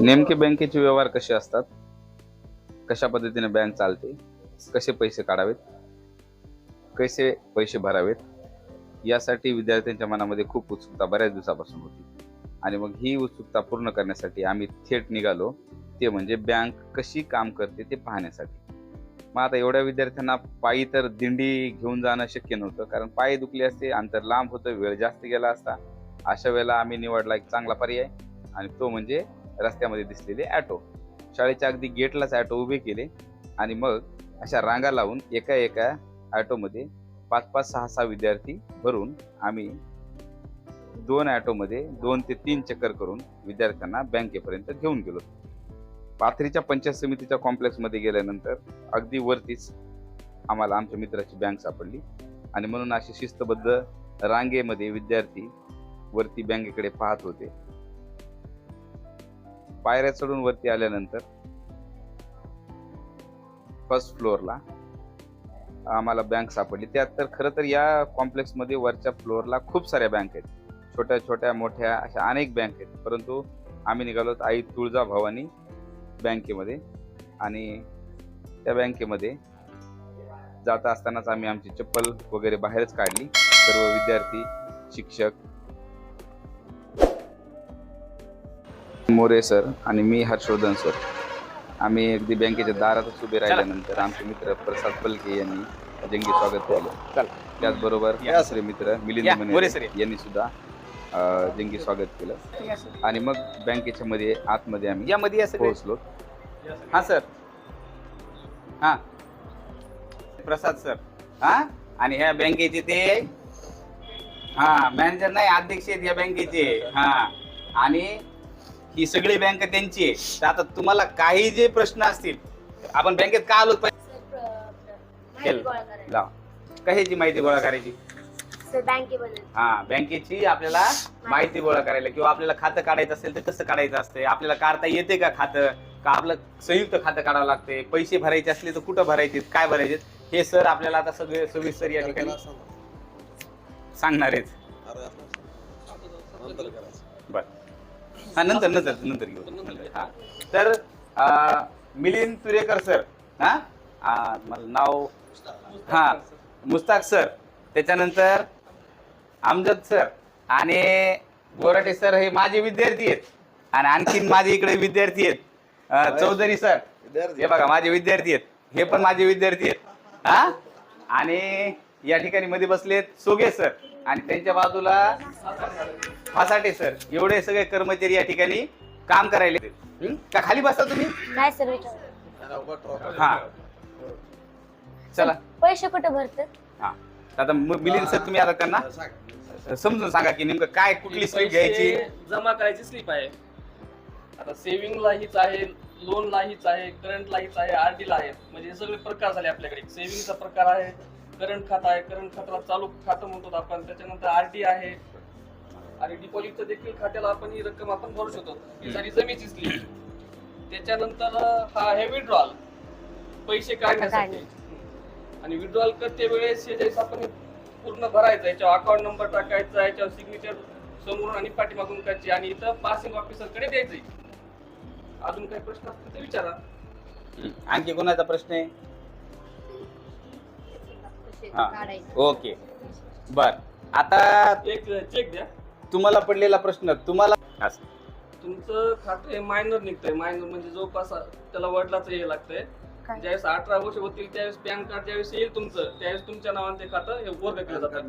नेमके बँकेचे व्यवहार कसे असतात? कशा पद्धतीने बँक चालते? कसे पैसे काढावेत? कसे पैसे भरावेत? यासाठी विद्यार्थ्यांच्या मनामध्ये खूप उत्सुकता बऱ्याच दिवसापासून होती. आणि मग ही उत्सुकता पूर्ण करण्यासाठी आम्ही थेट निघालो. ते म्हणजे बँक कशी काम करते ते पाहण्यासाठी. मग आता एवढ्या विद्यार्थ्यांना पायी तर दिंडी घेऊन जाणं शक्य नव्हतं. कारण पायी दुखले असते अंतर लांब होतं वेळ जास्त गेला असता. अशा वेळेला आम्ही निवडला एक चांगला पर्याय. आणि तो म्हणजे रस्त्यामध्ये दिसलेले ॲटो शाळेच्या अगदी गेटलाच ॲटो उभे केले आणि मग अशा रांगा लावून एका एका ॲटोमध्ये पाच पाच सहा सहा विद्यार्थी भरून आम्ही दोन ॲटोमध्ये दोन ते तीन चक्कर करून विद्यार्थ्यांना बँकेपर्यंत घेऊन गेलो. पाथरीच्या पंचायत समितीच्या कॉम्प्लेक्समध्ये गेल्यानंतर अगदी वरतीच आम्हाला आमच्या मित्राची बँक सापडली. आणि म्हणून अशी शिस्तबद्ध रांगेमध्ये विद्यार्थी वरती बँकेकडे पाहत होते. पायऱ्या चढून वरती आल्यानंतर फर्स्ट फ्लोअरला आम्हाला बँक सापडली. त्यात तर खरं तर या कॉम्प्लेक्समध्ये वरच्या फ्लोअरला खूप साऱ्या बँक आहेत. छोट्या छोट्या मोठ्या अशा अनेक बँक आहेत. परंतु आम्ही निघालो आई तुळजा भवानी बँकेमध्ये आणि त्या बँकेमध्ये जाता असतानाच आम्ही आमची चप्पल वगैरे बाहेरच काढली. सर्व विद्यार्थी शिक्षक मोरे सर आणि मी हर्षवर्धन सर. आम्ही अगदी बँकेच्या दारातच उभे राहिल्यानंतर आमचे मित्र प्रसाद पलके यांनी जंगी स्वागत केलं. त्याचबरोबर दुसरे मित्र मिलिंद सर. यांनी सुद्धा जंगी स्वागत केलं. आणि मग बँकेच्या मध्ये आतमध्ये आम्ही यामध्ये पोहोचलो. हा सर. हा. प्रसाद सर. हा? आणि ह्या बँकेचे ते? हा मॅनेजर नाही अध्यक्ष आहेत या बँकेचे. हा. आणि ही सगळी बँक त्यांची आहे. तर आता तुम्हाला काही जे प्रश्न असतील आपण बँकेत का आलो. लाव. कशाची माहिती गोळा करायची? हा बँकेची आपल्याला माहिती गोळा करायला किंवा आपल्याला खातं काढायचं असेल तर कसं काढायचं असते? आपल्याला काढता येते का खातं? का आपलं संयुक्त खातं काढावं लागते? पैसे भरायचे असले तर कुठं भरायचे? काय भरायचे? हे सर आपल्याला आता सगळे सविस्तर या ठिकाणी सांगणार आहेत. हा नंतर नंतर नंतर घेऊ. नंतर हा. तर अं, मिलिंद तुरेकर सर हा? आ, मला नाव हा मुस्ताक सर. त्याच्यानंतर अमजद सर आणि गोराटे सर हे माझे विद्यार्थी आहेत. आणि आणखीन माझे इकडे विद्यार्थी आहेत. अं, चौधरी सर. हे बघा माझे विद्यार्थी आहेत. हे पण माझे विद्यार्थी आहेत. हा? आणि या ठिकाणी मध्ये बसलेत सोगे सर. आणि त्यांच्या बाजूला फासाटे सर एवढे सगळे कर्मचारी या ठिकाणी काम करायला. हं? का खाली बसता तुम्ही? नाही सर विचार हा. चला. पैसे कुठे भरतात? हा. आता म- मिलिंद सर तुम्ही आता त्यांना समजून सांगा की नेमकं काय कुठली स्लीप घ्यायची? पैसे जमा करायची स्लिप आहे आता सेव्हिंगला हीच आहे लोनला हीच आहे करंटला हीच आहे आरडी ला आहे. म्हणजे हे सगळे प्रकार झाले आपल्याकडे. सेव्हिंगचा प्रकार आहे करंट खातं आहे करंट खात्याला चालू खातं म्हणतो आपण. त्याच्यानंतर आरडी आहे आणि डिपॉझिटचं देखील खात्याला आपण ही रक्कम आपण भरू शकतो. ही झाली जमीची स्लिप त्याच्यानंतर हा आहे विड्रॉल पैसे काढण्यासाठी. आणि विड्रॉल करते वेळेस हे जे आपण हे पूर्ण भरायचं याच्यावर अकाउंट नंबर टाकायचा याच्यावर सिग्नेचर समोरून आणि पाठीमागून करायची. आणि इथं पासिंग ऑफिसरकडे द्यायचंय. अजून काही प्रश्न असतील तर विचारा. आणखी कोणाचा प्रश्न आहे? हा. ओके. बर. आता एक चेक द्या. तुम्हाला पडलेला प्रश्न तुम्हाला असं. तुमचं खातं हे मायनर निघतंय. मायनर म्हणजे जवळपास त्याला वडिलाचं हे लागतंय. काय? ज्यावेळेस अठरा वर्ष होतील त्यावेळेस पॅन कार्ड ज्यावेळेस येईल तुमचं त्यावेळेस तुमच्या नावाने ते खातं हे वर्ग केलं जातं.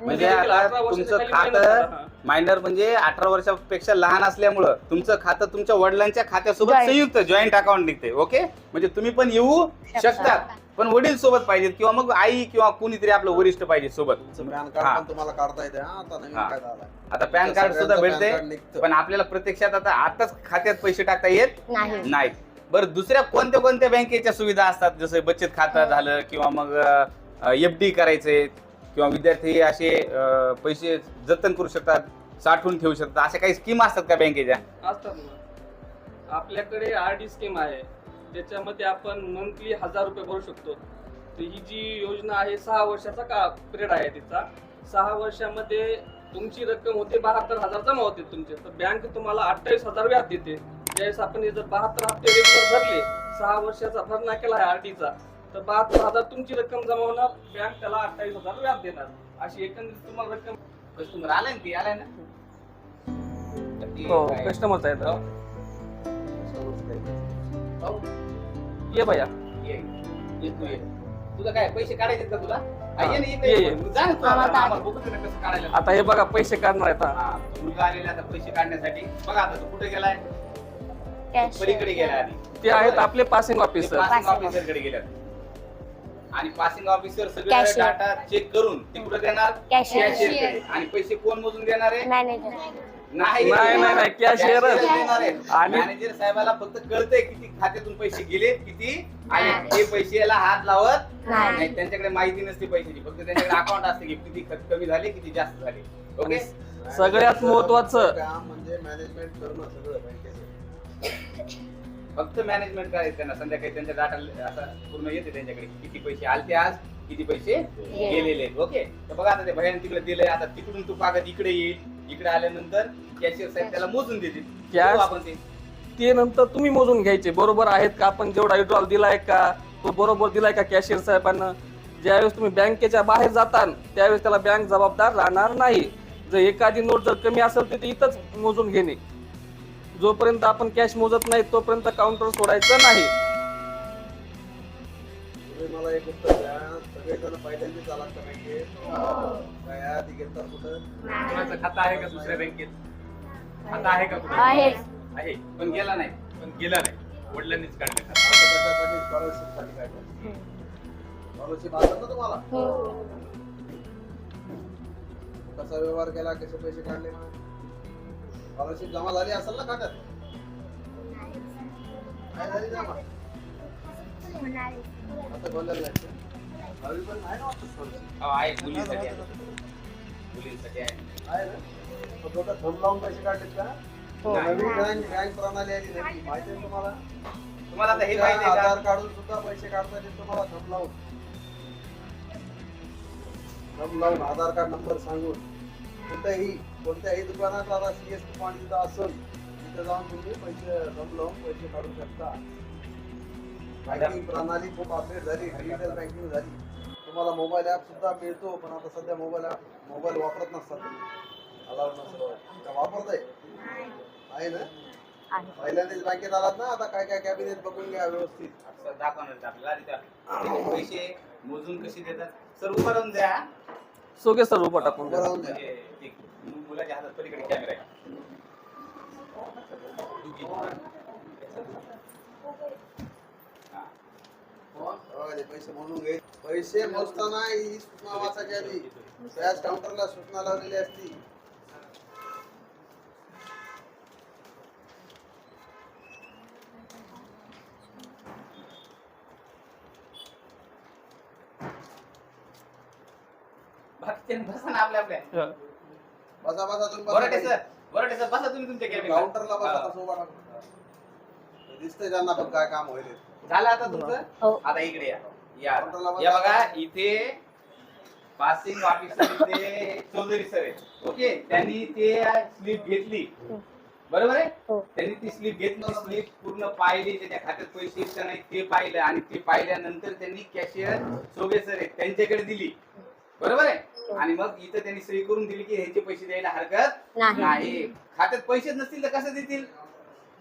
म्हणजे देखील आता अठरा वर्षाच्या तुमचं खाली minor झालं, खातं हा. मायनर म्हणजे अठरा वर्षापेक्षा लहान असल्यामुळं तुमचं खातं तुमच्या वडिलांच्या खात्यासोबत Joint. संयुक्त जॉईंट अकाउंट निघते ओके म्हणजे तुम्ही पण येऊ शकतात पण वडील सोबत पाहिजेत किंवा मग आई किंवा कुणीतरी आपलं वरिष्ठ पाहिजे सोबत. तुमचं पॅन हा. कार्ड पण तुम्हाला काढता येते हा आता नवीन हा. पॅन कार्ड सुद्धा सगळ्यांचं भेटते पॅन कार्ड निघतं. पण आपल्याला प्रत्यक्षात आता आताच खात्यात पैसे टाकता येत नाही. नाहीत. बरं दुसऱ्या कोणत्या कोणत्या बँकेच्या सुविधा असतात? जसं बचत खातं झालं किंवा मग एफ डी करायचे किंवा विद्यार्थी असे अं, पैसे जतन करू शकतात साठवून ठेवू शकतात. अशा काही स्कीम असतात का बँकेच्या? असतात ना. आपल्याकडे आर डी स्कीम आहे. त्याच्यामध्ये आपण मंथली हजार रुपये भरू शकतो. तर ही जी योजना आहे सहा वर्षाचा का पिरियड आहे तिचा. सहा वर्षामध्ये तुमची रक्कम होते बहात्तर हजार जमा होते तुमचे. तर बँक तुम्हाला अठ्ठावीस हजार व्याज देते. ज्यावेळेस आपण हे जर बहात्तर हप्ते रेग्युलर भरले सहा वर्षाचा भरणा केला आहे आरटीचा तर बहात्तर हजार तुमची रक्कम जमा होणार. बँक त्याला अठ्ठावीस हजार व्याज देणार. अशी एकंदरीत तुम्हाला रक्कम कस्टमर आलाय ना ती आलाय ना? ती हो कस्टमरच आहे हो. ये भैया. ये ये तू ये. तुझं काय पैसे काढायचे का तुला? हा, ये ना ये, इकडे ये. जा ना तू आम्हाला आता, काढ. आम्हाला बघू दे ना कसं काढायला. आता हे बघा पैसे काढणार आहेत हा. हा, तो मुलगा आलेला आता पैसे काढण्यासाठी. बघा आता तू कुठे गेलाय? कॅश पलीकडे गेला आधी. ते आहेत आपले पासिंग ऑफिसर पासिंग ऑफिसरकडे गेल्यात. आणि पासिंग ऑफिसर सगळे Cashier. डाटा चेक करून ते कुठे देणार? Cashier. Cashier कडे. आणि पैसे कोण मोजून देणार आहे? मॅनेजर नाही नाही, नाही, cashier. आणि आणि- मॅनेजर साहेबाला फक्त कळतंय किती खात्यातून पैसे गेले किती आणि ते पैशाला हात लावत नाही. त्यांच्याकडे माहिती नसते पैशाची. फक्त त्यांच्याकडे अकाउंट असते की किती खत कमी झाले किती जास्त झाले. ओके सगळ्यात महत्वाचं- काम म्हणजे मॅनेजमेंट करणं सगळं बँकेचं फक्त मॅनेजमेंट करायचं त्यांना. संध्याकाळी त्यांचा डाटा असा पूर्ण येते त्यांच्याकडे. किती पैसे आलते आज किती पैसे गेलेले आहेत. ओके तर बघा आता ते भयान तिकडे दिलंय. आता तिकडून तो कागद इकडे येईल इकडे आल्यानंतर कॅशियर साहेब त्याला मोजून देतील. Cash- बघू आपण ते. ते नंतर तुम्ही मोजून घ्यायचे. बरोबर आहेत का? आपण जेवढा विड्रॉल दिलाय का? तो बरोबर दिलाय का कॅशियर साहेबांना? ज्यावेळेस तुम्ही बँकेच्या बाहेर जाताल त्यावेळेस त्याला बँक जबाबदार राहणार नाही. जर एखादी नोट जर कमी असेल तर ती इथंच मोजून घेणे. जोपर्यंत आपण कॅश मोजत नाही तोपर्यंत काउंटर सोडायचं नाही. मला एक उत्तर द्या. सगळेजण पहिल्यांदाच आलात का बँकेत? काय आधी घेतात कुठं? कोणाचं खातं आहे का दुसऱ्या बँकेत? खाता आहे का कुठे? आहे. आहे. पण गेला नाही. पण गेला नाही. वडिलांनीच काढलं स्कॉलरशिपसाठी काय स्कॉलरशिप असेल ना तुम्हाला? कसा व्यवहार केला? कसे पैसे काढले स्कॉलरशिप जमा झाली असेल ना खात्यात? काय झाली जमा? आहे? हो, मुलींसाठी आहे. मुलींसाठी आहे. तुम्हाला? तुम्हाला आता हे तुमच्या माहिती आहे आधार काढून सुद्धा पैसे काढता तुम्हाला थंब लावून. थंब लावून आधार कार्ड नंबर सांगून. कुठेही कोणत्याही दुकानात आता सीएसटी पॉईंट तिथं असेल तिथं जाऊन तुम्ही पैसे थंब लावून पैसे काढू शकता. बँकिंग प्रणाली खूप अपडेट झाली. डिजिटल बँकिंग झाली. तुम्हाला मोबाईल ऍप सुद्धा मिळतो पण आता सध्या मोबाईल ऍप मोबाईल वापरत नसतात अलाउड नसतं का वापरताय? आहे ना? पहिल्यांदाच बँकेत आलात ना आता काय काय कॅबिनेट बघून घ्या व्यवस्थित. दाखवणार आपल्याला. पैसे मोजून कसे देतात? सर उभं राहून द्या. सोगे सर उभा टाकून उभं राहून द्या म्हणजे ते मुलाच्या हातात पलीकडे कॅमेरा आहे हा. ते पैसे म्हणून घे. पैसे मोजताना ही सूचना वाचायची आधी त्याच काउंटरला सूचना लावलेली असती. बसा ना आपल्या आपल्या. हा. बसा बसा तुम्ही बरटे बसा सर बरटे सर बसा तुम्ही तुमच्या कॅबिनेट काउंटरला बसा तसं उभा राहा. दिसतंय त्यांना पण काय काम होईल झालं आता तुमचं? हो. आता इकडे या. बघा इथे पासिंग ऑफिसर इथे चौधरी सर आहेत. ओके? त्यांनी ते स्लिप घेतली. बरोबर आहे? हो. त्यांनी ती स्लिप घेतली. स्लिप पूर्ण पाहिली. त्याच्या खात्यात पैसे आहेत का नाही ते पाहिलं आणि ते पाहिल्यानंतर त्यांनी कॅशियर सोगे सर आहेत. त्यांच्याकडे दिली. बरोबर आहे? आणि मग इथं त्यांनी सही करून दिली की ह्याचे पैसे द्यायला हरकत नाही. नाही. खात्यात पैसेच नसतील तर कसं देतील?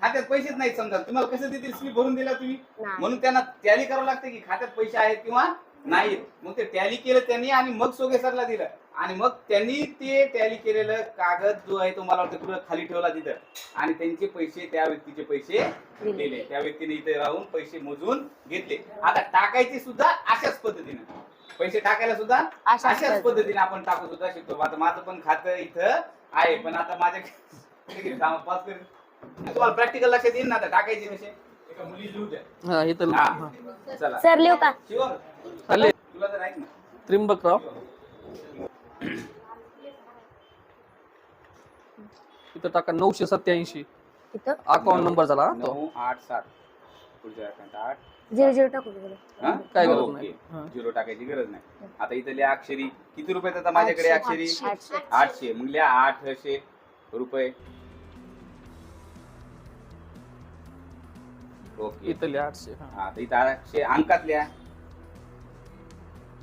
खात्यात पैसेच नाहीत समजा. तुम्हाला कसं देतील? स्लिप भरून दिला तुम्ही. नाही. म्हणून त्यांना टॅली करावं लागतं की खात्यात पैसे आहेत किंवा नाहीत. मग ते टॅली केलं त्यांनी आणि मग सोगे सरला दिलं. आणि मग त्यांनी ते टॅली केलेलं कागद जो आहे तो मला वाटतं पुढे खाली ठेवला तिथं. आणि त्यांचे पैसे त्या व्यक्तीचे पैसे दिले. त्या व्यक्तीने इथे राहून पैसे मोजून घेतले. आता टाकायचे सुद्धा अशाच पद्धतीने. पैसे टाकायला सुद्धा अशाच पद्धतीने. आपण टाकू सुद्धा शिकतो. आता माझं पण खातं इथं आहे पण आता माझ्या कर. तुम्हाला प्रॅक्टिकल लक्षात येईल ना आता टाकायचे कसे एका मुली लिहू द्या. हा इथं हा. हा. चला. सर लिहू का? शिवम आले तुला तर ऐक ना. त्रिंबकराव इथं टाका नऊशे सत्याऐंशी अकाउंट नंबर झाला हा तो. नऊ आठ सात. पुढच्या account आठ. झिरो झिरो टाकू बरं. हा? काय गरज ओके. नाही. हा. झिरो टाकायची गरज नाही. आता इथं लिहा अक्षरी. किती रुपये आता माझ्याकडे अक्षरी? आठशे. आठशे. मग लिहा आठशे रुपये. ओके. इथले आठशे हा. हा तर इथं आठशे अंकात लिहा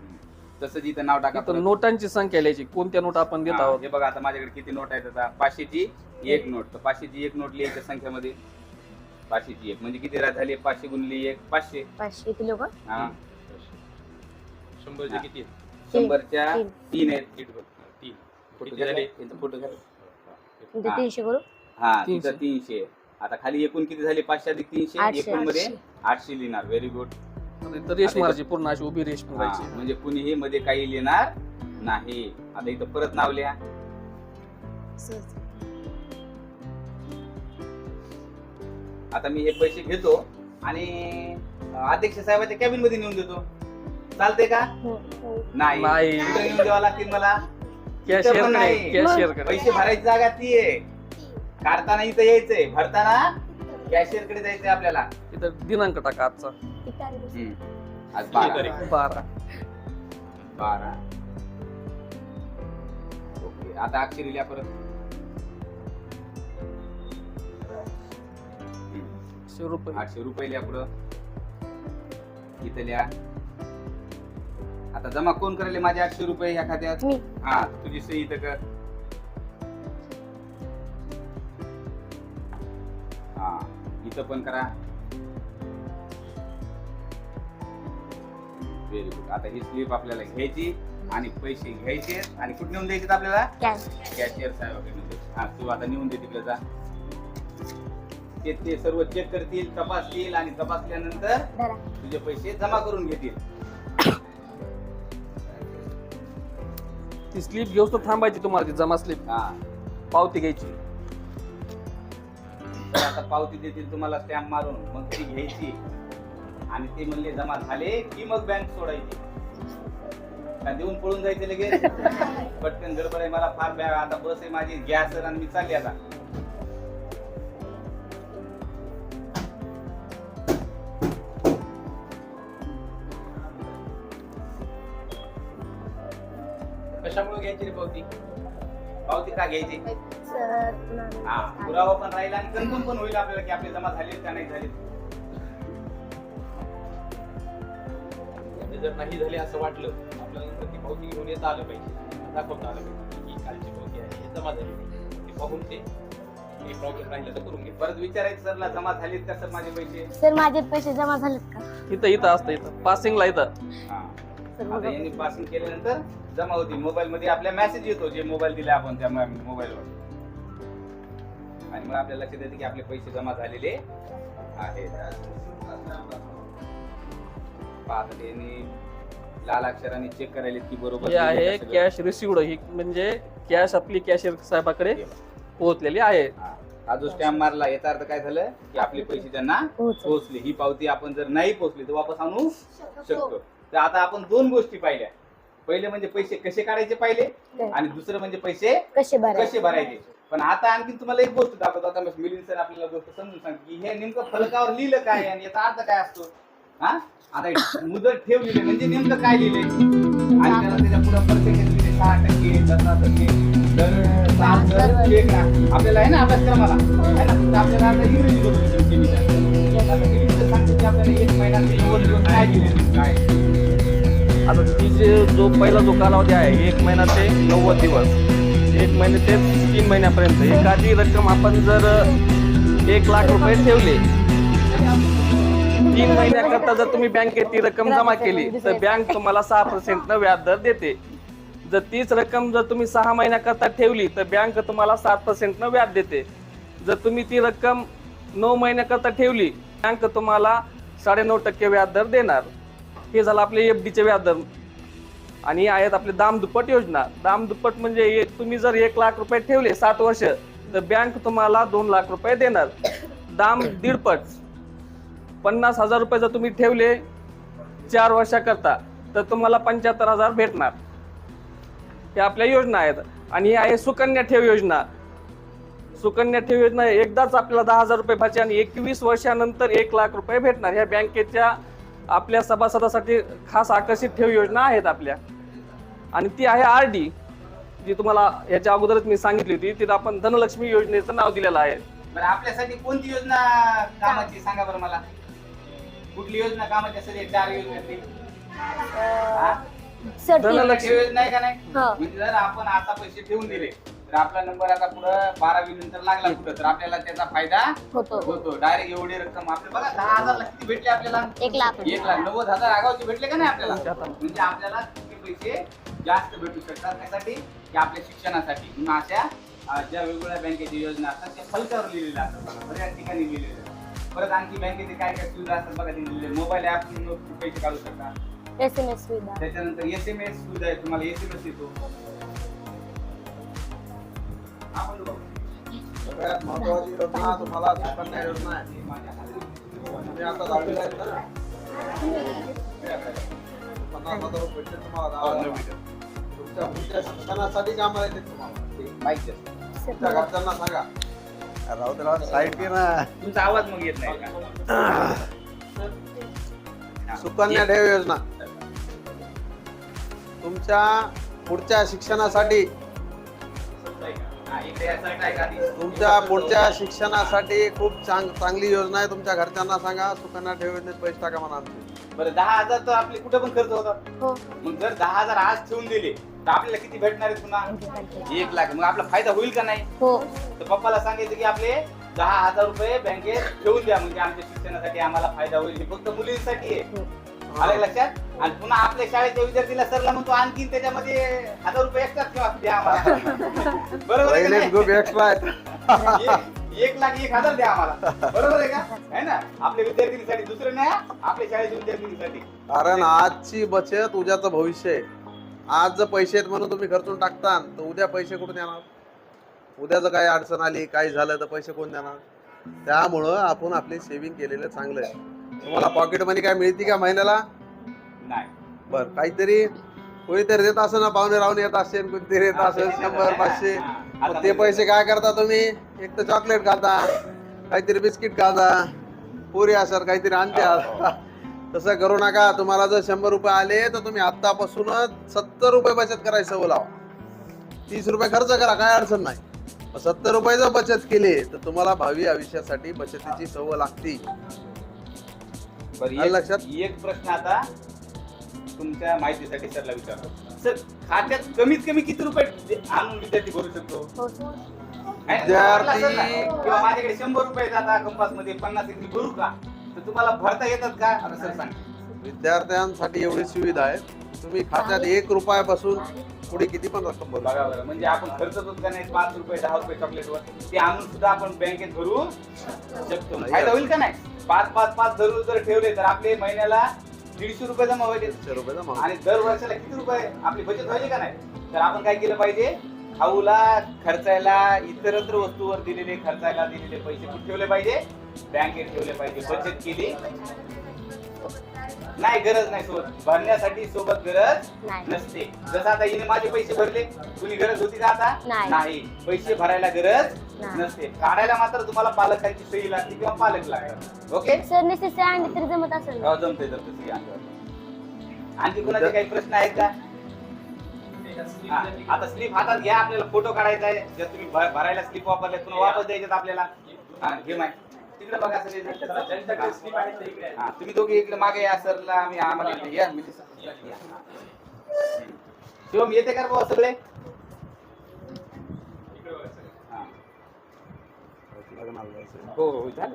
हम्म. तसंच इथं नाव टाका इथं परत. नोटांची संख्या लिहायची कोणत्या नोट आपण देत हा, आहोत? हे बघा आता माझ्याकडे किती नोट आहेत आता. पाचशेची एक नोट. तर पाचशेची एक नोट लिहायच्या संख्यामध्ये. पाचशेची एक. म्हणजे किती रात झाली? पाचशे गुणली एक. पाचशे. पाचशे किती लोक? हा. शंभरचे. किती शंभरच्या तीन. तीन आहेत. तीन तीन. फोटो किती झाले? फोटो. म्हणजे हा. तीनशे करू? हा तीनशे. तिथं तीनशे. आता खाली एकूण किती झाले? पाचशे अधिक तीनशे? आठशे एकूणमध्ये आठशे. लिहिणार. व्हेरी गुड इथं रेश मारायची पूर्ण अशी उभी रेश मारायची म्हणजे कुणीही मध्ये काही लिहिणार नाही. आता इथं परत नाव लिहा. सहज. आता मी हे पैसे घेतो आणि अं, अध्यक्ष साहेबाच्या कॅबिनमध्ये नेऊन देतो. चालते का? हो, हो. नाही. नाही. कुठे नेऊन द्यावं लागतील मला. कॅशियरकडे नाही. कॅशियरकडे. पैसे भरायची जागा ती आहे. काढताना इथं यायचंय. भरताना कॅशियरकडे जायचंय आपल्याला. इथं दिनांक टाका आजचा. किती तारीख आहे? हम्म. आज बारा. तारीख. बारा. बारा. ओके. आता अक्षरी लिहा परत. हम्म. रुपये. आठशे रुपये लिहा पुढं. इथं लिहा. आता जमा कोण करेल माझे आठशे रुपये ह्या खात्यात? मी. हा तुझी सही इथं कर. इथं पण करा. व्हेरी गुड आता ही स्लिप आपल्याला घ्यायची आणि पैसे घ्यायचे आणि कुठे नेऊन द्यायचे आपल्याला? कॅश कॅशियर साहेबाकडे द्यायचे. हा तू आता नेऊन दे तिकडे जा. ते ते सर्व चेक करतील तपासतील आणि तपासल्यानंतर तुझे पैसे जमा करून घेतील. ती स्लिप घेऊस तर थांबायची तुम्हाला ती जमा स्लिप हा. पावती घ्यायची. तर आता पावती देतील तुम्हाला स्टॅम्प मारून. मग ती घ्यायची. आणि ते म्हणले जमा झाले की मग बँक सोडायची. का देऊन पळून जायचे लगेच? पटकन गडबड आहे मला फार बॅ आता बस आहे माझी गॅस आणि मी चालली आता. कशामुळे घ्यायची रे पावती? पावती का घ्यायची? हा पुरावा पण राहील आणि कन्फर्म पण होईल आपल्याला की आपले जमा झाले का नाही झाले. म्हणजे जर नाही झाले असं वाटलं आपल्याला नंतर ती पावती घेऊन येता आलं पाहिजे. दाखवता आलं पाहिजे ही कालची पावती आहे हे जमा झाली ते पाहून ते प्रॉब्लेम राहिला तर करून घे. परत विचारायचं सरला जमा झालेत का? सर माझे पैसे? सर माझे पैसे जमा झालेत का? इथं इथं असतं इथं. पासिंगला इथं. हा. सर आता बघा. यांनी पासिंग केल्यानंतर जमा होती. मोबाईल मध्ये आपल्या मेसेज येतो जे मोबाईल दिले आपण त्या मोबाईलवर आणि मग आपल्या लक्षात येते की आपले पैसे जमा झालेले आहेत. पहा आता त्यांनी लाल अक्षराने चेक करायला की बरोबर हे आहे लिहिलं का सगळं? कॅश रिसिवड ही म्हणजे कॅश आपली कॅशियर साहेबाकडे पोहोचलेली आहे. हा. हा जो स्टॅम्प मारला. याचा अर्थ काय झालं? की आपले पैसे त्यांना पोहोचले. पोहोचले. ही पावती आपण जर नाही पोहोचली तर वापस आणू शकतो. तर आता आपण दोन गोष्टी पाहिल्या. पहिले म्हणजे पैसे कसे काढायचे पाहिले? आणि दुसरं म्हणजे पैसे कसे भरायचे? कसे भरायचे? पण आता आणखी तुम्हाला एक गोष्ट दाखवतो. आता मिलिंद सर आपल्याला गोष्ट समजून सांगते की हे नेमकं फलकावर लिहिलं काय आणि याचा अर्थ काय असतो? हा? आता हे मुदत ठेव लिहिले म्हणजे नेमकं काय लिहिले आणि त्याला त्याच्या पुढे पर्सेंटेज लिहिले सहा टक्के दहा टक्के. आपल्याला आहे ना अभ्यासक्रमाला आहे ना? आपल्याला आता इंग्रजी बघू सेमीचा आता इंग्रजीचं सांगतो की आपल्याला एक महिना ते नव्वद दिवस काय दिले? काय? आता ती जे जो पहिला जो कालावधी आहे एक महिना ते नव्वद दिवस. एक महिने ते तीन महिन्यापर्यंत. एखादी रक्कम आपण जर एक लाख रुपये ठेवले तीन महिन्याकरता जर तुम्ही बँकेत ती रक्कम जमा केली तर बँक तुम्हाला सहा पर्सेंट व्याज दर देते. जर तीच रक्कम जर तुम्ही सहा महिन्याकरता ठेवली तर बँक तुम्हाला सात पर्सेंट व्याज देते. जर तुम्ही ती रक्कम नऊ महिन्याकरता ठेवली बँक तुम्हाला साडेनऊ टक्के व्याज दर देणार. हे झालं आपले एफ डीचे व्याजदर आणि आहेत आपले दाम दुप्पट योजना. दाम दुप्पट म्हणजे एक- तुम्ही जर एक लाख रुपये ठेवले सात वर्ष तर बँक तुम्हाला दोन लाख रुपये देणार. दाम दीडपट. पन्नास हजार रुपये जर तुम्ही ठेवले चार वर्षाकरता तर तुम्हाला पंच्याहत्तर हजार भेटणार. ह्या आपल्या योजना आहेत. आणि ही आहे सुकन्या ठेव योजना. सुकन्या ठेव योजना एकदाच आपल्याला दहा हजार रुपये भाचे आणि एकवीस वर्षानंतर एक लाख रुपये भेटणार. ह्या बँकेच्या आपल्या सभासदासाठी खास आकर्षित ठेव योजना आहेत आपल्या. आणि ती आहे आर डी. जी तुम्हाला याच्या अगोदरच मी सांगितली होती तिथं आपण धनलक्ष्मी योजनेचं नाव दिलेलं आहे. बरं आपल्यासाठी कोणती योजना कामाची सांगा बरं मला. कुठली योजना कामाची असेल चार योजनेतली हा? धनलक्ष्मी योजना आहे का नाही? हो. म्हणजे जर आपण आता पैसे ठेवून दिले तर आपला नंबर आता पुढं बारावी नंतर लागला कुठं तर आपल्याला त्याचा फायदा होतो. होतो. डायरेक्ट एवढी रक्कम आपल्याला बघा दहा हजार किती भेटले आपल्याला? एक लाख. एक लाख. नव्वद हजार आगावचे भेटले का नाही आपल्याला? म्हणजे आपल्याला पैसे जास्त भेटू शकतात. त्यासाठी की आपल्या शिक्षणासाठी. म्हणून अशा ज्या वेगवेगळ्या बँकेच्या योजना असतात त्या फलकावर लिहिलेल्या असतात बघा. बऱ्याच ठिकाणी लिहिलेल्या असतात. परत आणखी बँकेचे काय काय सुविधा असतात बघा लिहिलेले मोबाईल ऍप पैसे काढू शकता एस एम एस सुविधा. त्याच्यानंतर एस एम एस सुविधा आहे. तुम्हाला एस एम एस येतो. आपण. सगळ्यात महत्वाची योजना तुम्हाला सुकन्या योजना आहे. तुम्ही आता दहावीला आहेत ना पन्नास हजार रुपये तुम्हाला दहा शिक्षणासाठी कामाला येते तुम्हाला. माहिती आहे. तुमच्या घरच्यांना सांगा. राहू दे राहू साईड ना. तुमचा आवाज मग येत नाही का? सुकन्या ठेव योजना. तुमच्या पुढच्या शिक्षणासाठी हा, इकडे या side आहे का ती? तुमच्या पुढच्या शिक्षणासाठी खूप चांग चांगली योजना आहे. तुमच्या घरच्यांना सांगा सुकन्या ठेव योजनेत पैसे टाका म्हणा आमचे. बरं दहा हजार तर आपले कुठे पण खर्च होतात. हो. मग जर दहा हजार आज ठेवून दिले तर आपल्याला किती भेटणार आहे पुन्हा? एक लाख. मग आपला फायदा होईल का नाही? हो. तर पप्पाला सांगायचं की आपले दहा हजार रुपये बँकेत ठेवून द्या. म्हणजे आमच्या शिक्षणासाठी आम्हाला फायदा होईल. हे फक्त मुलींसाठी आहे. आलं लक्षात? आणि पुन्हा आपल्या शाळेच्या विद्यार्थीला सरला म्हणतो आणखीन त्याच्यामध्ये हजार रुपये एक्स्ट्रा ठेवा द्या आम्हाला. बरोबर आहे का नाही? एक- एक लाख एक हजार द्या आम्हाला. बरोबर आहे का? है ना? आपल्या विद्यार्थ्यांसाठी दुसरं नाही हा. आपल्या शाळेच्या विद्यार्थ्यांसाठी कारण आजची बचत उद्याचं भविष्य आहे. आज जर पैसे आहेत म्हणून तुम्ही खर्चून टाकता तर उद्या पैसे कुठून येणार? उद्याचं काही अडचण आली काही झालं तर पैसे कोण देणार? त्यामुळं आपण आपली सेव्हिंग केलेलं चांगलं आहे. तुम्हाला पॉकेट मनी काय मिळते का महिन्याला? नाही. बर काहीतरी कोणीतरी देत असेल ना पाहुणे राहून येत असेल कोणीतरी येत असेल शंभर पाचशे. मग ते पैसे काय करता तुम्ही? एक तर चॉकलेट खाता काहीतरी बिस्किट खाता पुरी असेल काहीतरी आणत्या तसं करू नका. तुम्हाला जर शंभर रुपये आले तर तुम्ही आत्तापासूनच सत्तर रुपये बचत करायची सवय लावा तीस रुपये खर्च करा काय अडचण नाही. सत्तर रुपये जर बचत केली तर तुम्हाला भावी आयुष्यासाठी बचतीची सवय लागते. लक्षात? एक प्रश्न आता तुमच्या माहितीसाठी सरला विचारतो. सर खात्यात कमीत कमी किती रुपये आणून विद्यार्थी भरू शकतो? हो सर है? विद्यार्थी-? किंवा माझ्याकडे शंभर रुपये जाता कंपासमध्ये पन्नास एक भरू का? तर तुम्हाला भरता येतात का? आता सर सांग. विद्यार्थ्यांसाठी एवढी सुविधा आहे. तुम्ही खात्यात एक रुपयापासून पुढे किती पण रक्कम भरू बघा बरं म्हणजे आपण खर्च का नाही? पाच रुपये दहा रुपये चॉकलेटवर ते आणून सुद्धा आपण बँकेत भरू शकतो. फायदा होईल का नाही? पाच पाच पाच धरून जर ठेवले तर आपले महिन्याला दीडशे रुपये जमा व्हायचे शकता रुपये जमा आणि दर वर्षाला किती रुपये? आपली बचत व्हायची का नाही? तर आपण काय केलं पाहिजे? खाऊला खर्चायला इतरत्र वस्तूवर दिलेले खर्चायला दिलेले पैसे कुठे ठेवले पाहिजे? बँकेत ठेवले पाहिजे. बचत केली? नाही गरज नाही सोबत. भरण्यासाठी सोबत गरज नाही. नसते. जसं आता हिने माझे पैसे भरले तुला गरज होती का आता? नाही. पैसे भरायला गरज. नसते. काढायला मात्र तुम्हाला पालकांची सही लागते किंवा पालक लागतात. ओके तरी जमत असेल? हो, जमते जमते सही आणल्यावर. आणखी कोणाचे काही प्रश्न आहेत का? हा, आता स्लिप हातात घ्या आपल्याला फोटो काढायचा आहे जर तुम्ही भर- भरायला स्लिप वापरले पुन्हा वापस द्यायच्यात आपल्याला हा, घे माय तिकडे बघा. हा, तुम्ही दोघे इकडे मागे या सरला आम्ही आम्हाला इकडे या मिली सर. या. शिवम येते का बाबा सगळे इकडे बघा सगळे. हा. हो हो झालं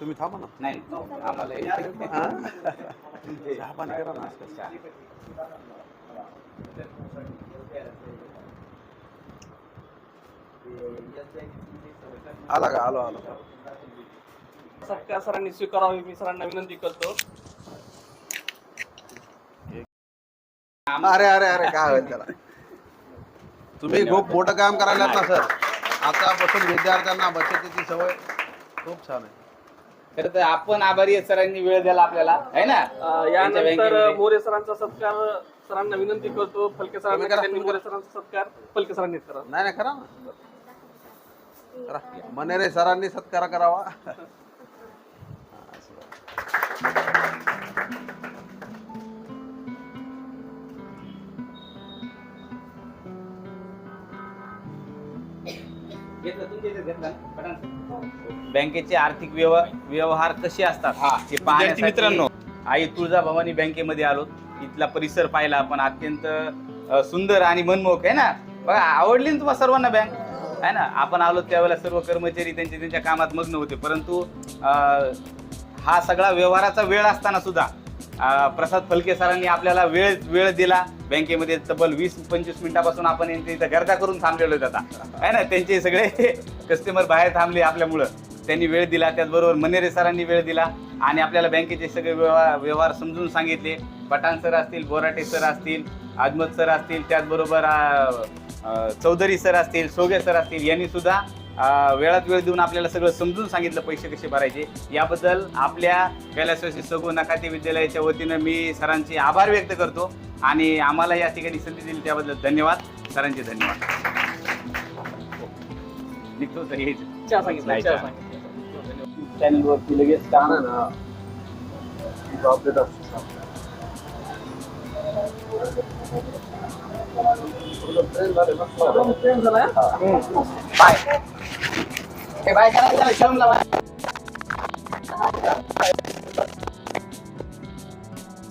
तुम्ही थांबा ना नाही आम्हाला इकडे- हा? चहा पाणी करा ना आला का? आलो आलो. सत्कार सरांनी स्वीकारावी मी सरांना विनंती करतो. अरे अरे अरे काय होईल त्याला? तुम्ही खूप मोठं काम करायला ना सर. आतापासून विद्यार्थ्यांना बचतीची सवय खूप छान आहे. खरं तर आपण आभारी आहे सरांनी वेळ दिला आपल्याला आहे ना? यानंतर. मोरे सरांचा सत्कार सरांना विनंती करतो फलके सरांना सत्कार फलके सरांनी करा. नाही करा मनेरे सरांनी सत्कार करावा. बँकेचे आर्थिक व्यवहार कसे असतात? हे. पाहण्यासाठी मित्रांनो. आई तुळजा भवानी बँकेमध्ये आलो. इथला परिसर पाहिला आपण. अत्यंत सुंदर आणि मनमोहक आहे ना? बघा आवडली ना तुम्हाला सर्वांना बँक आहे ना? आपण आलो त्यावेळेला सर्व कर्मचारी त्यांच्या त्यांच्या कामात मग्न होते. परंतु हा सगळा व्यवहाराचा वेळ असताना सुद्धा प्रसाद फलके सरांनी आपल्याला वेळ वेळ दिला. बँकेमध्ये तब्बल वीस पंचवीस मिनिटापासून आपण यांच्या इथं गर्दा करून थांबलेलो होतो आता. आहे ना? त्यांचे सगळे कस्टमर बाहेर थांबले आपल्यामुळं. त्यांनी वेळ दिला. त्याचबरोबर मनेरे सरांनी वेळ दिला. आणि आपल्याला बँकेचे सगळे व्यवहार व्यवहार समजून सांगितले. पठाण सर असतील बोराटे सर असतील अजमत सर असतील त्याचबरोबर चौधरी सर असतील सोगे सर असतील यांनी सुद्धा वेळात वेळ देऊन आपल्याला सगळं समजून सांगितलं पैसे कसे भरायचे. याबद्दल आपल्या कैलासवासी सगो नकाते विद्यालयाच्या वतीनं मी सरांचे आभार व्यक्त करतो आणि आम्हाला या ठिकाणी संधी दिली त्याबद्दल धन्यवाद. सरांचे धन्यवाद. निघतो सर का? चॅनलवरती लगेच टाका ना अपडेट असतो ट्रेन झाला